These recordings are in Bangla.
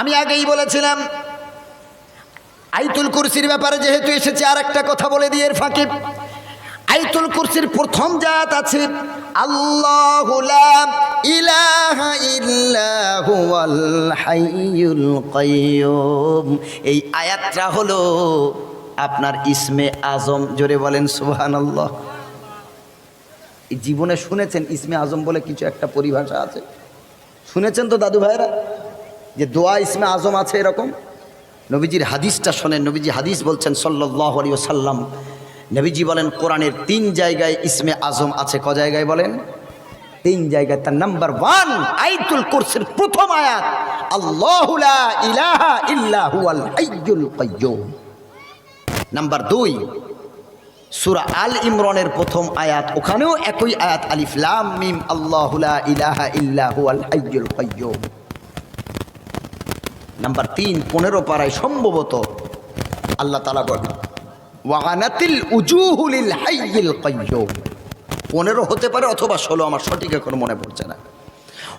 আমি আগেই বলেছিলাম, আইতুল কুরসির ব্যাপারে যেহেতু এসেছে আর একটা কথা বলে দিয়ে এর ফাঁকে। আইতুল কুরসির প্রথম জাত আছে, আল্লাহু এই আয়াতটা হলো আপনার ইসমে আজম, জোরে বলেন সুবহানাল্লাহ। এই জীবনে শুনেছেন ইসমে আজম বলে কিছু একটা পরিভাষা আছে? শুনেছেন তো দাদু ভাইরা যে দোয়া ইসমে আজম আছে এরকম? নবীজির হাদিসটা শোনেন। নবীজি হাদিস বলছেন সাল্লাহ আলী সাল্লাম নবীজি বলেন, কোরআনের তিন জায়গায় ইসমে আজম আছে। ক জায়গায় বলেন? তিন জায়গায় তার নাম্বার ওয়ান, আইতুল কোর্সের প্রথম আয়াত, আল্লাহ নাম্বার দুই, সুরা আল ইমরনের প্রথম আয়াত, ওখানেও একই আয়াত, আলিফ লাম মিম, আল্লাহু ইলাহা ইল্লাহু আল হাইয়ুল কাইয়্যুম। নাম্বার তিন, পনেরো পাড়ায় সম্ভবত আল্লাহ তালা বলেন, ওয়াগানাতিল উজুহুলিল হাইয়িল কাইয়ুম। পনেরো হতে পারে অথবা ষোলো, আমার সঠিক এখন মনে পড়ছে না।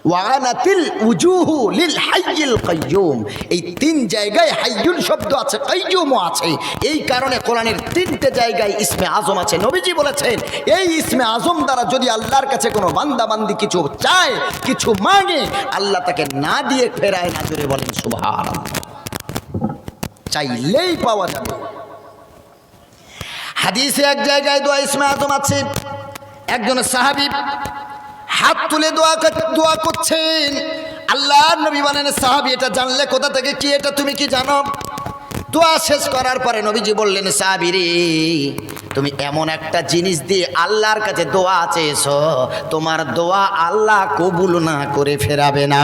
ওয়াগানাতিল উজুহু লিল হাইয়িল কাইয়্যুম এই তিন জায়গায় হাইয়ুল শব্দ আছে কাইয়্যুমও আছে। এই কারণে কোরআনের তিনটে জায়গায় ইসমে আজম আছে। নবীজি বলেছেন, এই ইসমে আজম দ্বারা যদি আল্লাহর কাছে কোনো বান্দা বান্দি কিছু চায়, কিছু মাঙে আল্লাহ তাকে না দিয়ে ফেরায় না জুড়ে বলেন, সুবহানাল্লাহ। চাইলেই পাওয়া যাবে। হাদিসে এক জায়গায় দোয়া ইসমে আজম আছে। একজন সাহাবী হাত তুলে দোয়া দোয়া করছেন। আল্লাহ নবী বলেন, সাহাবী, এটা জানলে কোথা থেকে কি, এটা তুমি কি জানো? দোয়া শেষ করার পরে নবীজি বললেন, সাহাবী রে, তুমি এমন একটা জিনিস দিয়ে আল্লাহর কাছে দোয়া চেয়েছো, তোমার দোয়া আল্লাহ কবুল না করে ফেরাবে না।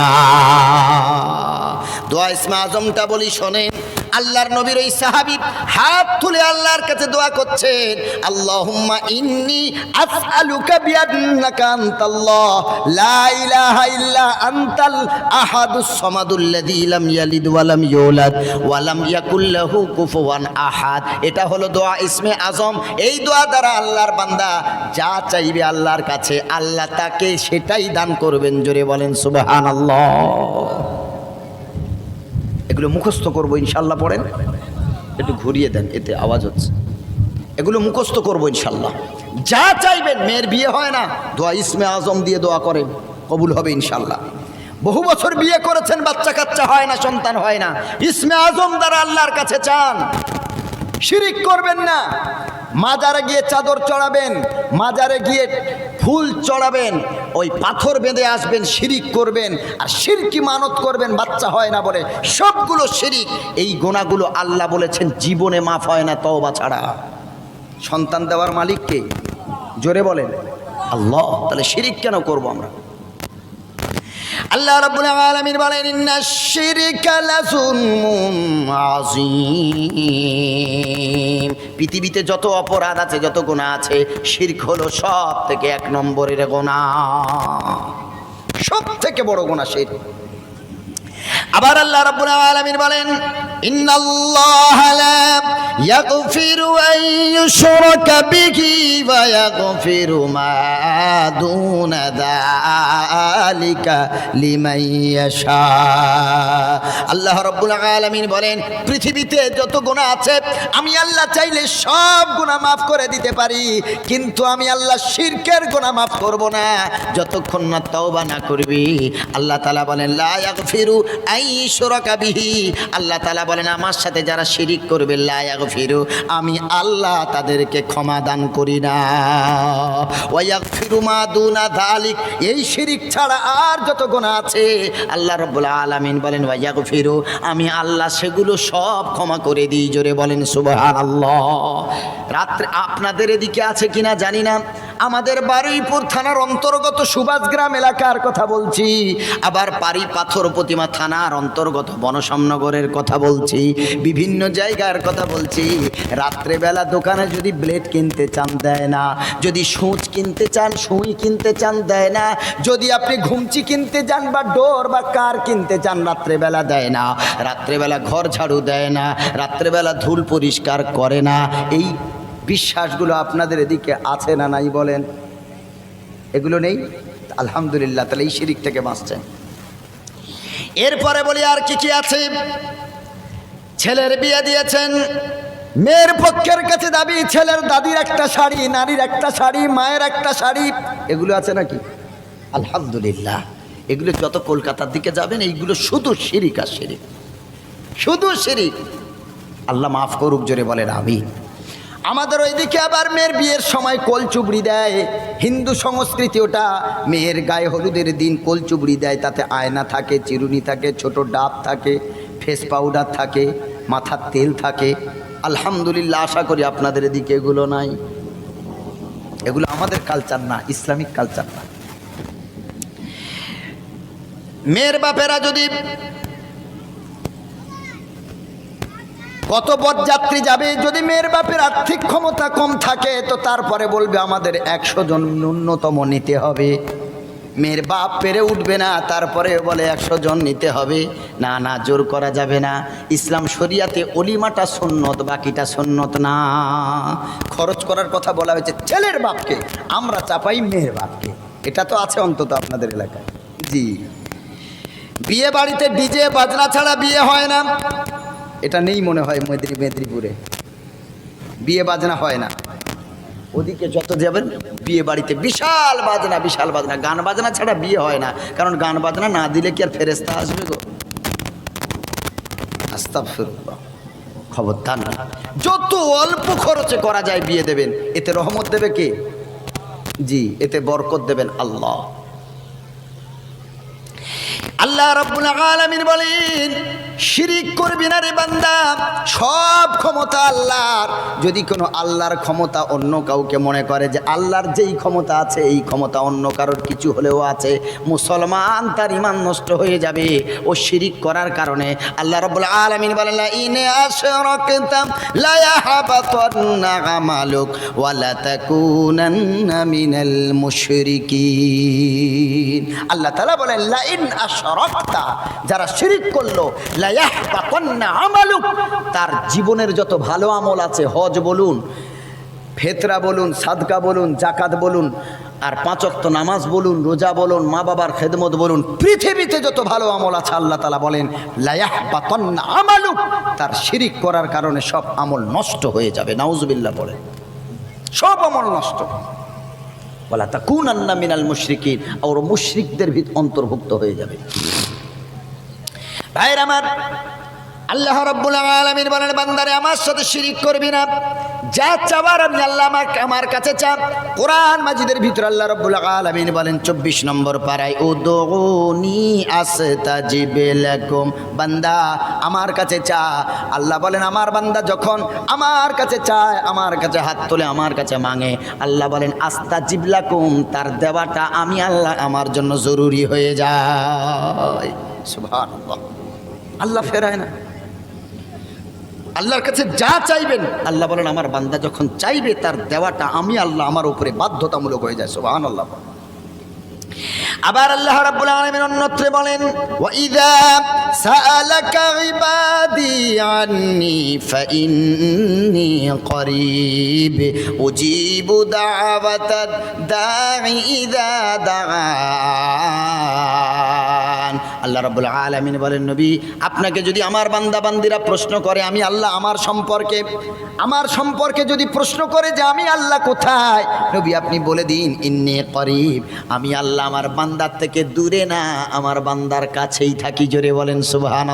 দোয়া ইসমা আজমটা বলি, শোনেন আল্লাহর নবীর ওই সাহাবি হাত তুলে আল্লাহর কাছে দোয়া করছেন, আল্লাহুম্মা ইন্নি আসআলুকা বিআন্নাকা আনতাল্লাহ, লা ইলাহা ইল্লা আনতাল আহাদুস সামাদুল্লাযী লাম ইয়ালিদ ওয়া লাম ইউলাদ ওয়া লাম ইয়াকুল লাহু কুফুয়ান আহাদ। এটা হলো দোয়া ইসমে আজম। এই দোয়া দ্বারা আল্লাহর বান্দা যা চাইবে আল্লাহর কাছে, আল্লাহ তাকে সেটাই দান করবেন। জোরে বলেন, সুবহানাল্লাহ। এগুলো মুখস্থ করব ইনশাল্লাহ পড়েন। একটু ঘুরিয়ে দেন, এতে আওয়াজ হচ্ছে। এগুলো মুখস্থ করব ইনশাল্লাহ। যা চাইবেন, মেয়ের বিয়ে হয় না। দোয়া ইসমে আজম দিয়ে দোয়া করেন, কবুল হবে ইনশাল্লাহ। বহু বছর বিয়ে করেছেন, বাচ্চা কাচ্চা হয় না, সন্তান হয় না। ইসমে আজম দ্বারা আল্লাহর কাছে চান। শিরিক করবেন না। মাজারে গিয়ে চাদর চড়াবেন, মাজারে গিয়ে ফুল চড়াবেন, ওই পাথর বেঁধে আসবেন, শিরিক করবেন, আর শিরকি মানত করবেন, বাচ্চা হয় না বলে সবগুলো শিরিক। এই গোনাগুলো আল্লাহ বলেছেন, জীবনে মাফ হয় না, তওবা ছাড়া। সন্তান দেওয়ার মালিককে জোরে বলেন, আল্লাহ, তাহলে শিরিক কেন করব আমরা? আল্লাহ রাব্বুল আলামিন বলেন, ইন্না শিরকা লাযুলমুন আযীম। পৃথিবীতে যত অপরাধ আছে, যত গুনাহ আছে, শিরক হলো সব থেকে এক নম্বরের গুনাহ। সব থেকে বড় গুনাহ শিরক। আবার আল্লাহ রাব্বুল আলামিন বলেন, ইন্নাল্লাহা লা ইয়াগফিরু আন ইউশরাকা বিহি ওয়া ইয়াগফিরু মা দুনা যালিকা লিমান ইয়াশা। আল্লাহ রাব্বুল আলামিন বলেন, পৃথিবীতে যত গুনাহ আছে, আমি আল্লাহ চাইলে সব গুনাহ মাফ করে দিতে পারি, কিন্তু আমি আল্লাহ শিরকের গুনাহ মাফ করব না। যতক্ষণ না তওবা না করবি, আল্লাহ তাআলা বলেন, লা ইয়াগফিরু আল্লাহ তালা বলেন, আমার সাথে যারা শিরিক করবে, লা ইয়াগফিরু। আমি আল্লাহ তাদেরকে ক্ষমা দান করি না। ওয়া ইয়াগফিরু মা দুনা যালিক এই শিরিক ছাড়া আর যত গুনাহ আছে, আল্লাহ রাব্বুল আলামিন বলেন, ওয়া ইয়াগফিরু। আমি আল্লাহ সেগুলো সব ক্ষমা করে দিই, জোরে বলেন সুবাহ আল্লাহ রাত্রে আপনাদের এদিকে আছে কিনা জানি না। আমাদের বারুইপুর থানার অন্তর্গত সুভাষগ্রাম এলাকার কথা বলছি। আবার পারি পাথর প্রতিমা থানার অন্তর্গত বনসামনগরের কথা বলছি। বিভিন্ন জায়গার কথা বলছি। রাত্রেবেলা দোকানে যদি ব্লেড কিনতে চান, দেয় না। যদি সূচ কিনতে চান, সুই কিনতে চান, দেয় না। যদি আপনি ঘুমচি কিনতে চান বা ডোর বা কার কিনতে চান, রাত্রেবেলা দেয় না। রাত্রেবেলা ঘর ঝাড়ু দেয় না। রাত্রেবেলা ধুল পরিষ্কার করে না। এই বিশ্বাসগুলো আপনাদের এদিকে আছে না নাই বলেন? এগুলো নেই? আলহামদুলিল্লাহ, তাহলে এই শিরিক থেকে বাঁচছেন এরপরে বলি আর কি কি আছে? ছেলের বিয়ে দিয়েছেন, মেয়ের পক্ষের কাছে দাবি, ছেলের দাদির একটা শাড়ি নারীর একটা শাড়ি, মায়ের একটা শাড়ি, এগুলো আছে নাকি? আলহামদুলিল্লাহ, এগুলো যত কলকাতার দিকে যাবেন, এইগুলো শুধু শিরিক আর শিরিক। শুধু শিরিক। আল্লাহ মাফ করুক, জোরে বলেন আমি আমাদের ওইদিকে আবার মেয়ের বিয়ের সময় কোল চুবড়ি দেয়। হিন্দু সংস্কৃতি ওটা। মেয়ের গায়ে হলুদের দিন কোল চুবড়ি দেয়, তাতে আয়না থাকে, চিরুনি থাকে, ছোট ডাব থাকে ফেস পাউডার থাকে, মাথার তেল থাকে। আলহামদুলিল্লাহ, আশা করি আপনাদের এদিকে এগুলো নাই। এগুলো আমাদের কালচার না, ইসলামিক কালচার না। মেয়ের বাপেরা যদি কত বরযাত্রী যাবে? যদি মেয়ের বাপের আর্থিক ক্ষমতা কম থাকে, তো তারপরে বলবে আমাদের একশো জন ন্যূনতম নিতে হবে। মেয়ের বাপ পেরে উঠবে না, তারপরে বলে একশো জন নিতে হবে। না না, জোর করা যাবে না। ইসলাম শরিয়াতে অলিমাটা সন্ন্যত বাকিটা সন্ন্যত না। খরচ করার কথা বলা হয়েছে ছেলের বাপকে, আমরা চাপাই মেয়ের বাপকে। এটা তো আছে অন্তত আপনাদের এলাকায়। জি। বিয়ে বাড়িতে ডিজে বাজনা ছাড়া বিয়ে হয় না। এটা নেই মনে হয় মেদিনী মেদিনীপুরে। বিয়ে বাজনা হয় না। ওদিকে যত যাবেন, বিয়ে বাড়িতে বিশাল বাজনা বিশাল বাজনা। গান বাজনা ছাড়া বিয়ে হয় না। কারণ গান বাজনা না দিলে কি আর ফেরেস্তা আসবে গো? না যত অল্প খরচে করা যায় বিয়ে দেবেন, এতে রহমত দেবে কে? জি, এতে বরকত দেবেন আল্লাহ। আল্লাহ রব্বুল আলামিন বলেন শিরিক করবি না রে বান্দা। সব ক্ষমতা আল্লাহর। যদি কোনো আল্লাহর ক্ষমতা অন্য কাউকে মনে করে যে আল্লাহর যেই ক্ষমতা আছে, এই ক্ষমতা অন্য কারোর কিছু হলেও আছে, মুসলমান তার ইমান নষ্ট হয়ে যাবে। ও শিরিক করার কারণে আল্লাহ রব্বুল আলামিন বলেন আল্লাহ বলেন লা ইন আশরাকতা, যারা শিরিক করল তার জীবনের যত ভালো আমল আছে, হজ বলুন, ফেতরা বলুন, সাদকা বলুন জাকাত বলুন, আর পাঁচক্ত নামাজ বলুন, রোজা বলুন, মা বাবার খেদমত বলুন, পৃথিবীতে যত ভালো আমল আছে আল্লাহ তালা বলেন লায়াহ বাতন্না আমালুক। তার শিরিক করার কারণে সব আমল নষ্ট হয়ে যাবে, নাউজুবিল্লাহ বলে সব আমল নষ্ট। বলা তা কুন আন্না মিনাল মুশরিকিন। আর মুশরিকদের ভিত অন্তর্ভুক্ত হয়ে যাবে। ভাইয়ের আমার, আল্লাহ রব্বুল আলামিন বলেন, বান্দারে, আমার সাথে শিরিক করবি না। যা চাওয়ার আমি আল্লাহ আমার আমার কাছে চা কোরআন মাজিদের ভিতর আল্লাহ রব্বুল আলামিন বলেন, চব্বিশ নম্বর পাড়ায় ও দোনি আস্তাজিবেলাকুম বান্দা, আমার কাছে চা। আল্লাহ বলেন, আমার বান্দা যখন আমার কাছে চায়, আমার কাছে হাত তোলে, আমার কাছে মাঙে। আল্লাহ বলেন আস্তা জিবলাকুম তার দেওয়াটা আমি আল্লাহ, আমার জন্য জরুরি হয়ে যায়। সুবহানাল্লাহ। আল্লাহ ফেরায় না। আল্লাহর কাছে যা চাইবেন, আল্লাহ বলেন, আমার বান্দা যখন চাইবে, তার দেওয়াটা আমি আল্লাহ আমার উপরে বাধ্যতামূলক হয়ে যায়। সোহান আল্লাহ আবার আল্লাহ রাব্বুল আলামিন অন্যত্রে বলেন, ওয়া ইযা সাআলাকা ইবাদি আন্নি ফাইন্নি করিব, উজিবু দাওয়াতাদ দাঈ ইযা দাআন। আল্লাহ রাব্বুল আলামিন বলেন, নবী, আপনাকে যদি আমার বান্দা বান্দিরা প্রশ্ন করে, আমি আল্লাহ আমার সম্পর্কে আমার সম্পর্কে যদি প্রশ্ন করে যে আমি আল্লাহ কোথায়? নবী, আপনি বলে দিন, ইন্নি করিব, আমি আল্লাহ আমার বান্দার থেকে দূরে না, আমার বান্দার কাছেই থাকি, জোরে বলেন সুবহান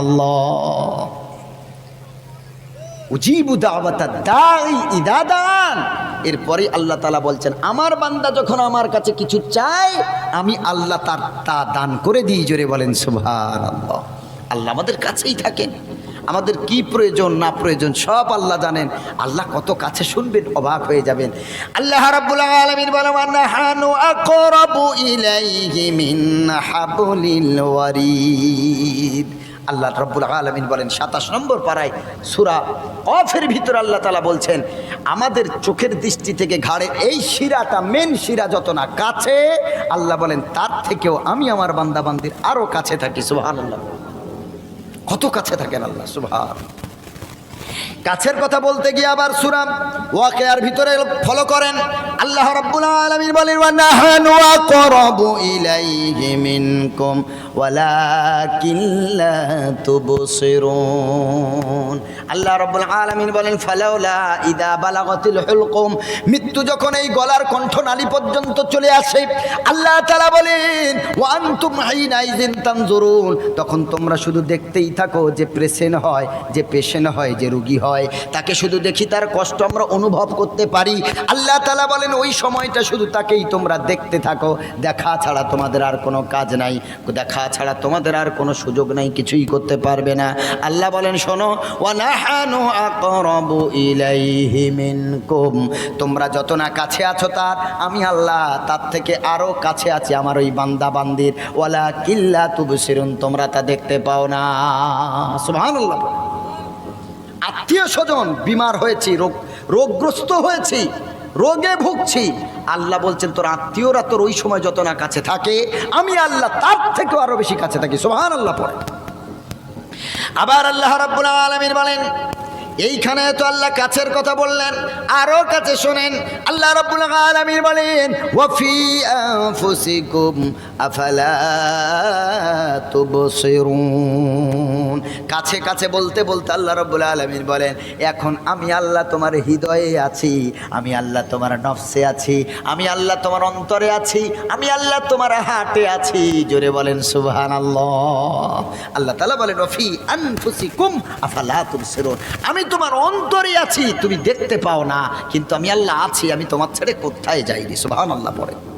এরপরে আল্লাহ তালা বলছেন, আমার বান্দা যখন আমার কাছে কিছু চায়, আমি আল্লাহ তার তা দান করে দিই, জোরে বলেন সুবহান আল্লাহ আল্লাহ আমাদের কাছেই থাকেন। আমাদের কি প্রয়োজন, না প্রয়োজন, সব আল্লাহ জানেন। আল্লাহ কত কাছে শুনবেন, অবাক হয়ে যাবেন। আল্লাহ আলামিন বলেন আল্লাহ রব্বুল আলমিন বলেন, সাতাশ নম্বর পাড়ায়, সুরা অফের ভিতর আল্লাহ তালা বলছেন, আমাদের চোখের দৃষ্টি থেকে ঘাড়ে এই শিরাটা, মেন শিরা যত না কাছে, আল্লাহ বলেন, তার থেকেও আমি আমার বান্দাবান্দির আরও কাছে থাকি সুহান আল্লাহ কত কাছে থাকেন আল্লাহ সুভান কাছের কথা বলতে গিয়ে আবার সুরাম ওয়াকে আর ভিতরে ফলো করেন। আল্লাহ রাব্বুল আলামিন বলেন, ওয়া নাহানু আকরাবু ইলাইহি মিনকুম, ওয়ালাকিন লা তুবসিরুন। আল্লাহ রাব্বুল আলামিন বলেন, ফালাউলা ইদা বালাগাতিল হুলকুম, মৃত্যু যখন এই গলার কণ্ঠনালী পর্যন্ত চলে আসে, আল্লাহ তাআলা বলেন, ওয়া আনতুম হাইনাইজিন তানজুরুন, তখন তোমরা শুধু দেখতেই থাকো যে প্রেসেন্ট হয়, যে পেশেন্ট হয়, যে রুগী হয়। তাকে শুধু দেখি তার কষ্ট আমরা অনুভব করতে পারি। আল্লাহ তালা বলেন, ওই সময়টা শুধু তাকেই তোমরা দেখতে থাকো। দেখা ছাড়া তোমাদের আর কোনো কাজ নাই। দেখা ছাড়া তোমাদের আর কোনো সুযোগ নাই। কিছুই করতে পারবে না। আল্লাহ বলেন, শোনো তোমরা যত না কাছে আছো তার, আমি আল্লাহ তার থেকে আরও কাছে আছি আমার ওই বান্দা বান্দির ওয়ালা কিল্লা তুবসিরুন, তোমরা তা দেখতে পাও না। সুবহানাল্লাহ। আত্মীয় স্বজন বিমার হয়েছি, রোগ রোগগ্রস্ত হয়েছি, রোগে ভুগছি। আল্লাহ বলছেন, তোর আত্মীয়রা তোর ওই সময় যত না কাছে থাকে, আমি আল্লাহ তার থেকেও আরও বেশি কাছে থাকি। সোহান আল্লাহ পরে আবার আল্লাহ রাব্বুল আলমীর বলেন এইখানে তো আল্লাহ কাছের কথা বললেন, আরও কাছে শোনেন। আল্লাহ রাব্বুল আলামিন বলেন ওয়াফি আনফুসিকুম আফালা কাছে কাছে বলতে বলতে আল্লাহ রাব্বুল আলামিন বলেন, এখন আমি আল্লাহ তোমার হৃদয়ে আছি, আমি আল্লাহ তোমার নফসে আছি, আমি আল্লাহ তোমার অন্তরে আছি, আমি আল্লাহ তোমার হাটে আছি। জোরে বলেন, সুবহানাল্লাহ। আল্লাহ আল্লাহ তালা বলেন রফি আনফুসিকুম আফালা তুবসিরুন। আমি তোমার অন্তরে আছি, তুমি দেখতে পাও না, কিন্তু আমি আল্লাহ আছি, আমি তোমার ছেড়ে কোথায় যাইনি? সুবহানাল্লাহ পড়ে।